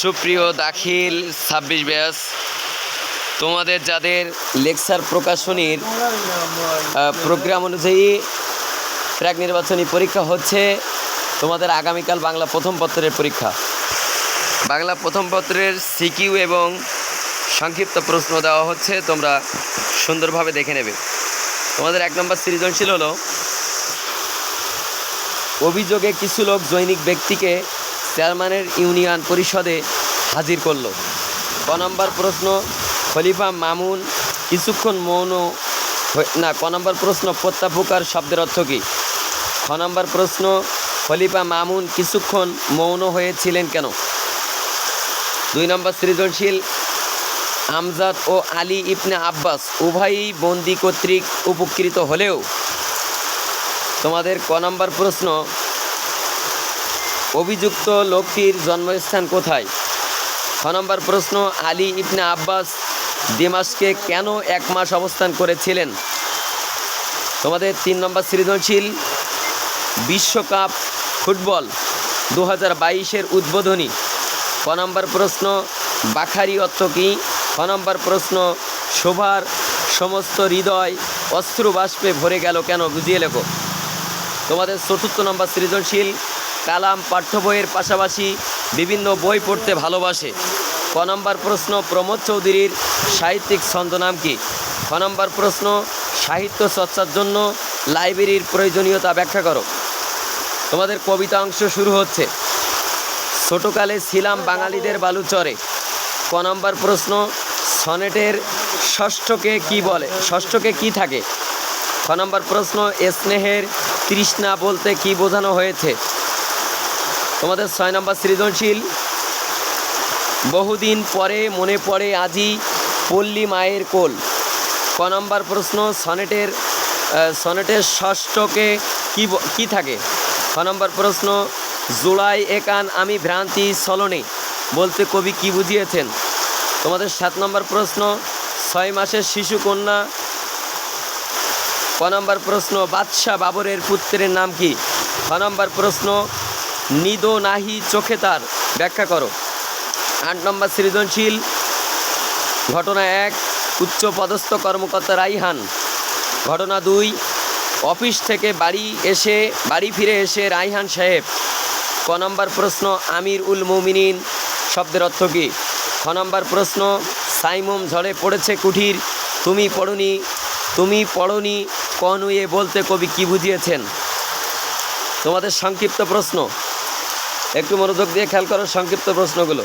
সুপ্রিয় দাখিল ছাব্বিশ ব্যাস, তোমাদের যাদের লেকচার প্রকাশনীর প্রোগ্রাম অনুযায়ী প্রাক নির্বাচনী পরীক্ষা হচ্ছে, তোমাদের আগামীকাল বাংলা প্রথম পত্রের পরীক্ষা। বাংলা প্রথম পত্রের সিকিউ এবং সংক্ষিপ্ত প্রশ্ন দেওয়া হচ্ছে, তোমরা সুন্দরভাবে দেখে নেবে। তোমাদের এক নম্বর সৃজনশীল হলো, অভিযোগে কিছু লোক জৈনিক ব্যক্তিকে চেয়ারম্যানের ইউনিয়ন পরিষদে হাজির করল। ক নম্বর প্রশ্ন, খলিফা মামুন কিছুক্ষণ মৌন না, ক নম্বর প্রশ্ন প্রত্যাপকার শব্দের অর্থ কী? খ নম্বর প্রশ্ন, খলিফা মামুন কিছুক্ষণ মৌন হয়েছিলেন কেন? দুই নম্বর সৃজনশীল, আমজাদ ও আলী ইবনে আব্বাস উভয়ই বন্দি কর্তৃক উপকৃত হলেও, তোমাদের ক নম্বর প্রশ্ন অভিযুক্ত লোকটির জন্মস্থান কোথায়? ছ নম্বর প্রশ্ন, আলী ইবনে আব্বাস দিমাসকে কেন এক মাস অবস্থান করেছিলেন? তোমাদের তিন নম্বর সৃজনশীল, বিশ্বকাপ ফুটবল দু হাজার বাইশের উদ্বোধনী। ক নম্বর প্রশ্ন, বাখারি অর্থ কী? খ নম্বর প্রশ্ন, শোভার সমস্ত হৃদয় অশ্রু বাষ্পে ভরে গেল কেন? বুঝিয়ে লেখো। তোমাদের চতুর্থ নম্বর সৃজনশীল কালাম পাঠ্য বইয়ের পাশাপাশি বিভিন্ন বই পড়তে ভালোবাসে। ক নম্বর প্রশ্ন প্রমোদ চৌধুরীর সাহিত্যিক ছন্দনাম কি? খ নম্বর প্রশ্ন সাহিত্য চর্চার জন্য লাইব্রেরির প্রয়োজনীয়তা ব্যাখ্যা করো। তোমাদের কবিতা অংশ শুরু হচ্ছে। ছোটকালে ছিলাম বাঙালিদের বালুচরে। ক নম্বর প্রশ্ন সনেটের ষষ্ঠকে কি বলে? ষষ্ঠকে কি থাকে? খ নম্বর প্রশ্ন স্নেহের তৃষ্ণা বলতে কি বোঝানো হয়েছে? তোমাদের ছয় নম্বর সৃজনশীল। বহুদিন পরে মনে পড়ে আজই পল্লী মায়ের কোল। ক নম্বর প্রশ্ন, সনেটের সনেটের ষষ্ঠকে কি কি থাকে? খ নম্বর প্রশ্ন, জুলাই একান আমি ভ্রান্তি চলনে। বলতে কবি কি বুঝিয়েছেন? তোমাদের সাত নম্বর প্রশ্ন, ছয় মাসের শিশু কন্যা। ক নম্বর প্রশ্ন, বাদশাহ বাবরের পুত্রের নাম কি? খ নম্বর প্রশ্ন নিদো নাহি চোখে তার। ব্যাখ্যা করো। আট নম্বর সৃজনশীল। ঘটনা এক, উচ্চ পদস্থ কর্মকর্তা রাইহান। ঘটনা দুই, অফিস থেকে বাড়ি এসে, বাড়ি ফিরে এসে রাইহান সাহেব। ক নম্বর প্রশ্ন, আমির উল মুমিনিন, শব্দের অর্থ কী? খ নম্বর প্রশ্ন, সাইমুম ঝড়ে পড়েছে কুঠির, তুমি পড়নি তুমি পড়নি, কনুয়ে বলতে কবি কি বুঝিয়েছেন? তোমাদের সংক্ষিপ্ত প্রশ্ন। একটু মনোযোগ দিয়ে খেয়াল করার সংক্ষিপ্ত প্রশ্নগুলো।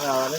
Selamun